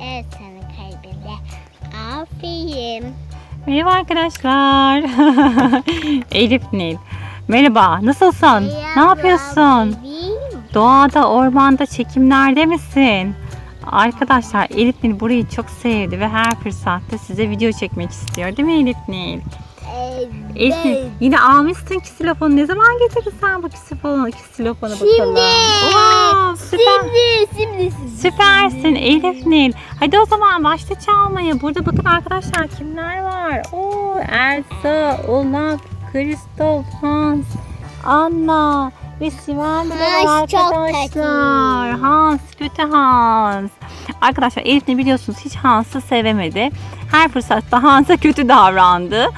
Evet sana kaybede. Aferin. Merhaba arkadaşlar. Elif Nil. Merhaba, nasılsın? Ne yapıyorsun? Doğada, ormanda çekimlerde misin? Arkadaşlar Elif Nil burayı çok sevdi ve her fırsatta size video çekmek istiyor değil mi Elif Nil? Nil, yine almışsın kisilofonu. Ne zaman getirdin sen bu kisilofonu, kisilofonu bakalım? Şimdi. Wow, süper. Şimdi, şimdi, şimdi. Süpersin Elif Nil. Hadi o zaman başla çalmaya. Burada bakın arkadaşlar kimler var? Oo, Elsa, Olaf, Kristof, Hans, Anna ve çok arkadaşlar. Hans, kötü Hans. Arkadaşlar Elif Nil biliyorsunuz hiç Hans'ı sevemedi. Her fırsatta Hans'a kötü davrandı.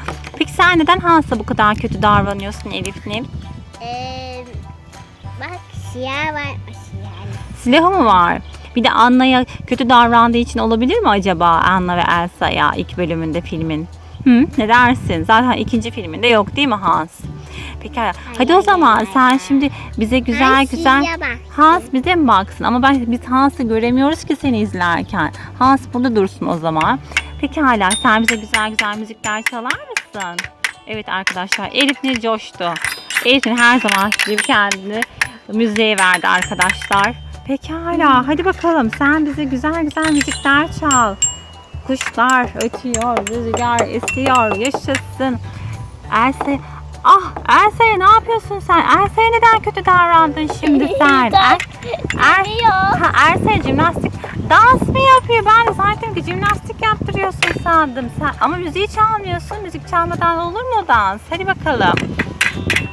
Sen neden Hans'a bu kadar kötü davranıyorsun Elif Nil? Ee, bak siyah var. Siyah. Silahı mı var? Bir de Anna'ya kötü davrandığı için olabilir mi acaba Anna ve Elsa'ya ilk bölümünde filmin? Hı, ne dersin? Zaten ikinci filminde yok değil mi Hans? Peki hadi o zaman sen şimdi bize güzel Hans güzel. Hans bize mi baksın? Ama ben biz Hans'ı göremiyoruz ki seni izlerken. Hans burada dursun o zaman. Peki hala sen bize güzel güzel müzikler çalar mısın? Evet arkadaşlar Elif Nil coştu. Elif Nil her zaman gibi kendini müziğe verdi arkadaşlar. Pekala hadi bakalım sen bize güzel güzel müzikler çal. Kuşlar ötüyor, rüzgar esiyor, yaşasın. Elsa, ah Elsa'ya ne yapıyorsun sen? Elsa'ya neden kötü davrandın şimdi sen? Er, er, ha, Elsa'ya jimnastik, dans mı yapıyor? Ben de zaten ki jimnastik yaptırıyorsun sandım. Sen, ama müziği çalmıyorsun. Müzik çalmadan olur mu dans? Hadi bakalım.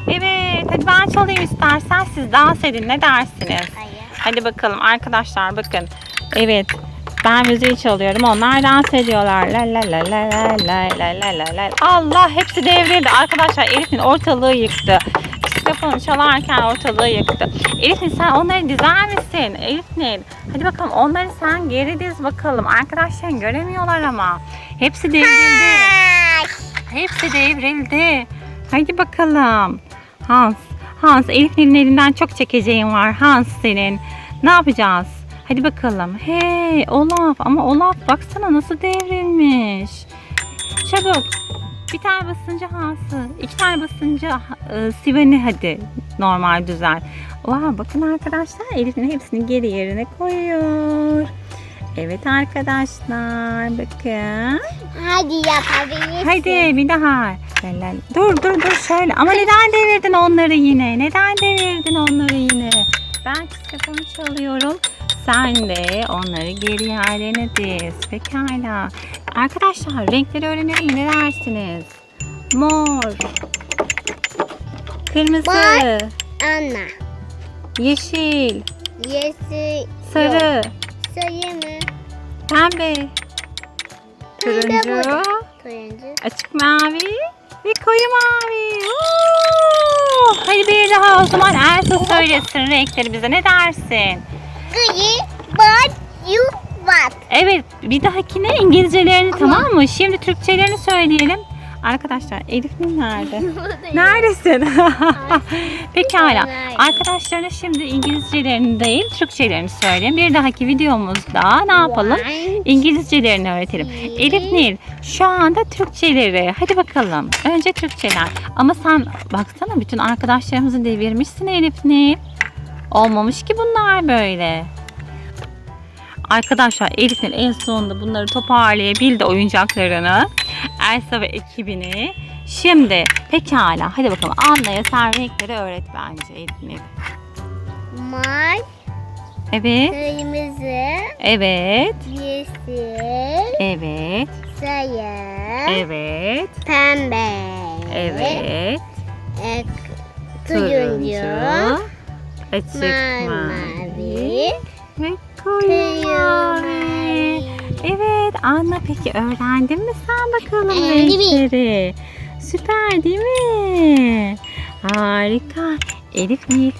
Evet, hadi ben çalayım istersen siz dans edin. Ne dersiniz? Hayır. Hadi bakalım arkadaşlar bakın. Evet. Ben müziği çalıyorum. Onlar dans ediyorlar. La la la la la la la la la la. Allah hepsi devrildi. Arkadaşlar Elif'in ortalığı yıktı. Telefonu çalarken ortalığı yıktı. Elif'in sen onları dizer misin? Elif'in. Hadi bakalım onları sen geri diz bakalım. Arkadaşların göremiyorlar ama. Hepsi devrildi. Hepsi devrildi. Hadi bakalım. Hans. Hans Elif'in elinden çok çekeceğin var. Hans senin. Ne yapacağız? Hadi bakalım. Hey Olaf ama Olaf baksana nasıl devrilmiş. Çabuk. Bir tane basınca Hans'ı, iki tane basınca e, Siven'i hadi normal düzel. Wow, bakın arkadaşlar Elif'in hepsini geri yerine koyuyor. Evet arkadaşlar bakın. Hadi yapabilirsin. Hadi bir daha. Dur dur dur şöyle. Ama neden devirdin onları yine? Neden devirdin onları yine? Ben telefonu çalıyorum. Sen de onları geri yerlerine diz. Pekala. Arkadaşlar renkleri öğrenelim mi? Ne dersiniz? Mor. Kırmızı. Mor. Anna. Yeşil. Yeşil. Sarı. Yok. Sarı mı? Pembe. Turuncu. Turuncu. Açık mavi ve koyu mavi. Oo! Hadi bir daha o zaman Elsa söylesin renkleri bize. Ne dersin? Gri, bad, you, what? Evet bir dahakine İngilizcelerini tamam mı? Şimdi Türkçelerini söyleyelim. Arkadaşlar Elif'in nerede? Neredesin? Pekala. Arkadaşlarına şimdi İngilizcelerini değil Türkçelerini söyleyin. Bir dahaki videomuzda ne yapalım? İngilizcelerini öğretelim. Elif Nil şu anda Türkçeleri. Hadi bakalım. Önce Türkçeler. Ama sen baksana bütün arkadaşlarımızı devirmişsin Elif Nil. Olmamış ki bunlar böyle. Arkadaşlar Elif Nil en sonunda bunları toparlayabildi oyuncaklarını. Elsa ve ekibini. Şimdi pekala hadi bakalım Anna'ya sen renkleri öğret bence Elif Nil. Mor, Evet. kırmızı, Evet. yeşil, Evet. sarı, Evet. pembe, Evet. e, turuncu, Açık mavi, mavi. Ve mavi. Evet Anna peki öğrendin mi sen bakalım Öğrendim. renkleri? Süper değil mi? Harika. Elif Nil.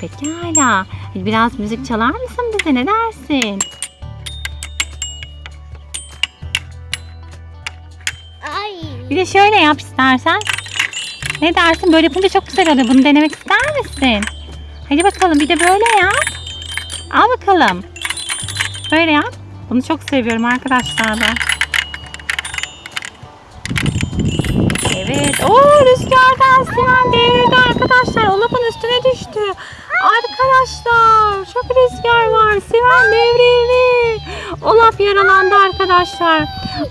Pekala. Biraz müzik çalar mısın bize ne dersin? Ay. Bir de şöyle yap istersen. Ne dersin? Böyle yapınca çok güzel oluyor. Bunu denemek ister misin? Hadi bakalım bir de böyle yap. Al bakalım. Böyle yap. Bunu çok seviyorum arkadaşlar ben. Evet. Oo rüzgardan Sinan devrildi arkadaşlar. Olaf'ın üstüne düştü. Arkadaşlar çok rüzgar var. Sinan devrildi. Olaf yaralandı arkadaşlar.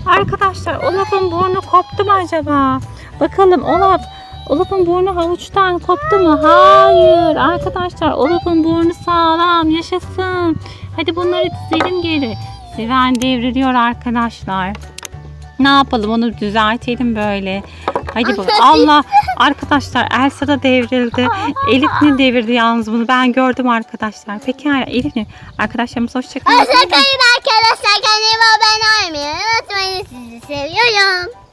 Arkadaşlar Olaf'ın burnu koptu mu acaba? Bakalım Olaf. Olaf'ın burnu havuçtan koptu mu? Hayır. Arkadaşlar Olaf'ın burnu sağlam. Yaşasın. Hadi bunları dizelim geri. Sivan devriliyor arkadaşlar. Ne yapalım onu düzeltelim böyle. Hadi bakalım. Allah arkadaşlar Elsa da devrildi. Elif ne devirdi yalnız bunu ben gördüm arkadaşlar. Peki Elif ne? Arkadaşlarımız hoşçakalın. Hoşçakalın arkadaşlar. Kanalıma abone olmayı unutmayın. Sizi seviyorum.